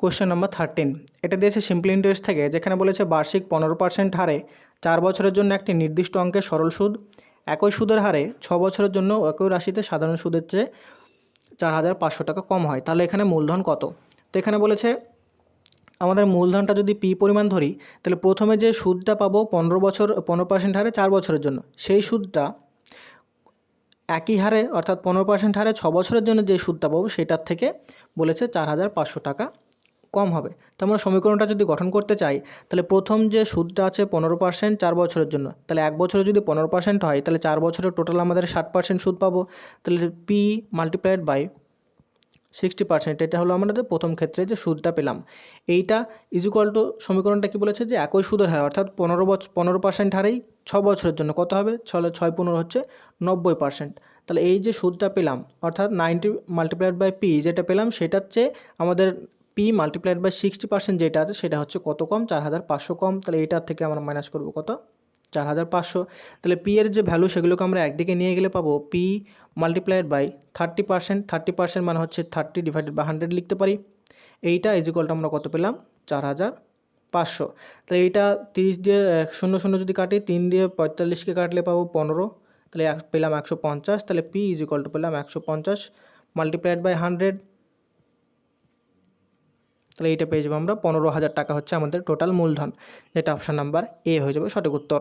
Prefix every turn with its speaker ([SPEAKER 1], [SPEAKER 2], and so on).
[SPEAKER 1] Question number thirteen এটা দিয়েছে simple interest থেকে, যেখানে বলেছে বার্ষিক পনেরো পার্সেন্ট হারে চার বছরের জন্য একটি নির্দিষ্ট অঙ্কের সরল সুদ, একই সুদের হারে ছ বছরের জন্য একই রাশিতে সাধারণ সুদের চেয়ে চার হাজার পাঁচশো টাকা কম হয়। তাহলে এখানে মূলধন কত? তো এখানে বলেছে, আমাদের মূলধনটা যদি পি পরিমাণ ধরি, তাহলে প্রথমে যে সুদটা পাবো পনেরো বছর, পনেরো পার্সেন্ট হারে চার বছরের জন্য, সেই সুদটা একই হারে, অর্থাৎ পনেরো পার্সেন্ট হারে ছ বছরের জন্য যে সুদটা পাবো, সেটার থেকে বলেছে চার হাজার পাঁচশো টাকা কম হবে। তো আমরা সমীকরণটা যদি গঠন করতে চাই, তাহলে প্রথম যে সুদটা আছে পনেরো পার্সেন্ট চার বছরের জন্য, তাহলে এক বছরে যদি পনেরো পার্সেন্ট হয়, তাহলে চার বছরের টোটাল আমাদের ষাট পার্সেন্ট সুদ পাবো। তাহলে P multiplied by sixty percent এটা হলো আমাদের প্রথম ক্ষেত্রে যে সুদটা পেলাম। এইটা ইজুকাল টু সমীকরণটা কি বলেছে? যে একই সুদের হার, অর্থাৎ পনেরো বছর পনেরো পার্সেন্ট হারেই ছ বছরের জন্য কত হবে? ছলে ছয় পনেরো হচ্ছে নব্বই পার্সেন্ট তাহলে এই যে সুদটা পেলাম, অর্থাৎ নাইনটি মাল্টিপ্লাইড বাই পি যেটা পেলাম, সেটার চেয়ে আমাদের P multiplied by sixty percent যেটা আছে, সেটা হচ্ছে কত কম? চার হাজার পাঁচশো কম। তাহলে এইটার থেকে আমরা মাইনাস করব কত? চার হাজার পাঁচশো। তাহলে পি এর যে ভ্যালু সেগুলোকে আমরা একদিকে নিয়ে গেলে পাবো P multiplied by thirty percent thirty percent মানে হচ্ছে থার্টি ডিভাইডেড বাই হান্ড্রেড লিখতে পারি। এইটা ইজিকলটা আমরা কত পেলাম? চার হাজার পাঁচশো। তাহলে এইটা তিরিশ দিয়ে শূন্য শূন্য যদি কাটি, তিন দিয়ে পঁয়তাল্লিশকে কাটলে পাবো পনেরো। তাহলে পেলাম একশো পঞ্চাশ। তাহলে পি ইজিকল টু পেলাম একশো পঞ্চাশ। মাল্টিপ্লাইড বাই হান্ড্রেড তাহলে এইটা পেয়ে যাব আমরা পনেরো হাজার টাকা হচ্ছে আমাদের টোটাল মূলধন। যেটা অপশান নাম্বার এ হয়ে যাবে সঠিক উত্তর।